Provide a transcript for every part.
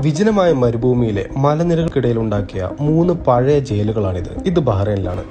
വിജനമായ മരുഭൂമിയിലെ മലനിരകൾക്കിടയിൽ ഉണ്ടാക്കിയ മൂന്ന് പഴയ ജയിലുകളാണിത്. ഇത് ബഹ്റൈനിലാണ്.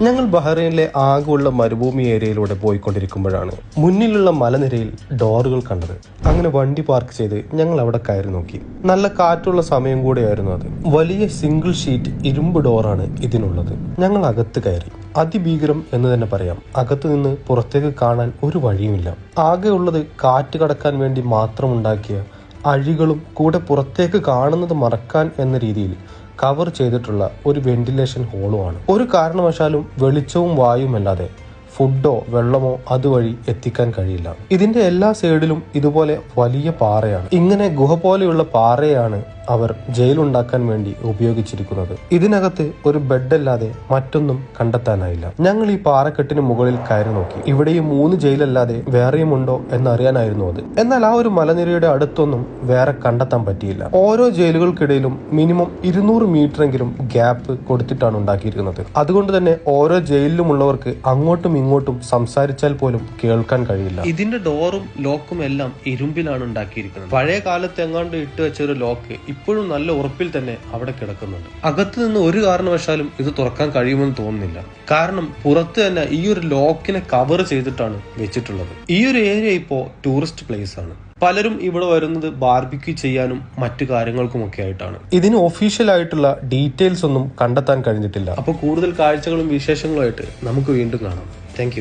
ഞങ്ങൾ ബഹ്റൈനിലെ ആകെയുള്ള മരുഭൂമി ഏരിയയിലൂടെ പോയിക്കൊണ്ടിരിക്കുമ്പോഴാണ് മുന്നിലുള്ള മലനിരയിൽ ഡോറുകൾ കണ്ടത്. അങ്ങനെ വണ്ടി പാർക്ക് ചെയ്ത് ഞങ്ങൾ അവിടെ കയറി നോക്കി. നല്ല കാറ്റുള്ള സമയം കൂടെയായിരുന്നു അത്. വലിയ സിംഗിൾ ഷീറ്റ് ഇരുമ്പ് ഡോറാണ് ഇതിനുള്ളത്. ഞങ്ങൾ അകത്ത് കയറി. അതിഭീകരം എന്ന് തന്നെ പറയാം. അകത്തു നിന്ന് പുറത്തേക്ക് കാണാൻ ഒരു വഴിയുമില്ല. ആകെ ഉള്ളത് കാറ്റ് കടക്കാൻ വേണ്ടി മാത്രം ഉണ്ടാക്കിയ അഴികളും കൂടെ പുറത്തേക്ക് കാണുന്നത് മറക്കാൻ എന്ന രീതിയിൽ കവർ ചെയ്തിട്ടുള്ള ഒരു വെന്റിലേഷൻ ഹോളുമാണ്. ഒരു കാരണവശാലും വെളിച്ചവും വായുമല്ലാതെ ഫുഡോ വെള്ളമോ അതുവഴി എത്തിക്കാൻ കഴിയില്ല. ഇതിന്റെ എല്ലാ സൈഡിലും ഇതുപോലെ വലിയ പാറയാണ്. ഇങ്ങനെ ഗുഹ പോലെയുള്ള പാറയാണ് അവർ ജയിലുണ്ടാക്കാൻ വേണ്ടി ഉപയോഗിച്ചിരിക്കുന്നത്. ഇതിനകത്ത് ഒരു ബെഡല്ലാതെ മറ്റൊന്നും കണ്ടെത്താനായില്ല. ഞങ്ങൾ ഈ പാറക്കെട്ടിന് മുകളിൽ കയറി നോക്കി. ഇവിടെയും മൂന്ന് ജയിലല്ലാതെ വേറെയും ഉണ്ടോ എന്നറിയാനായിരുന്നു അത്. എന്നാൽ ആ ഒരു മലനിരയുടെ അടുത്തൊന്നും വേറെ കണ്ടെത്താൻ പറ്റിയില്ല. ഓരോ ജയിലുകൾക്കിടയിലും മിനിമം ഇരുന്നൂറ് മീറ്റർ എങ്കിലും ഗ്യാപ്പ് കൊടുത്തിട്ടാണ് ഉണ്ടാക്കിയിരിക്കുന്നത്. അതുകൊണ്ട് തന്നെ ഓരോ ജയിലിലുമുള്ളവർക്ക് അങ്ങോട്ടും ഇങ്ങോട്ടും സംസാരിച്ചാൽ പോലും കേൾക്കാൻ കഴിയില്ല. ഇതിന്റെ ഡോറും ലോക്കും എല്ലാം ഇരുമ്പിലാണ് ഉണ്ടാക്കിയിരിക്കുന്നത്. പഴയ കാലത്ത് എങ്ങാണ്ട് ഇട്ട് വെച്ച ഒരു ലോക്ക് ഇപ്പോഴും നല്ല ഉറപ്പിൽ തന്നെ അവിടെ കിടക്കുന്നുണ്ട്. അകത്ത് നിന്ന് ഒരു കാരണവശാലും ഇത് തുറക്കാൻ കഴിയുമെന്ന് തോന്നുന്നില്ല. കാരണം പുറത്ത് തന്നെ ഈ ഒരു ലോക്കിനെ കവർ ചെയ്തിട്ടാണ് വെച്ചിട്ടുള്ളത്. ഈ ഒരു ഏരിയ ഇപ്പോ ടൂറിസ്റ്റ് പ്ലേസ് ആണ്. പലരും ഇവിടെ വരുന്നത് ബാർബിക്യൂ ചെയ്യാനും മറ്റു കാര്യങ്ങൾക്കും ഒക്കെ ആയിട്ടാണ്. ഇതിന് ഒഫീഷ്യൽ ആയിട്ടുള്ള ഡീറ്റെയിൽസ് ഒന്നും കണ്ടെത്താൻ കഴിഞ്ഞിട്ടില്ല. അപ്പോൾ കൂടുതൽ കാഴ്ചകളും വിശേഷങ്ങളുമായിട്ട് നമുക്ക് വീണ്ടും കാണാം. താങ്ക്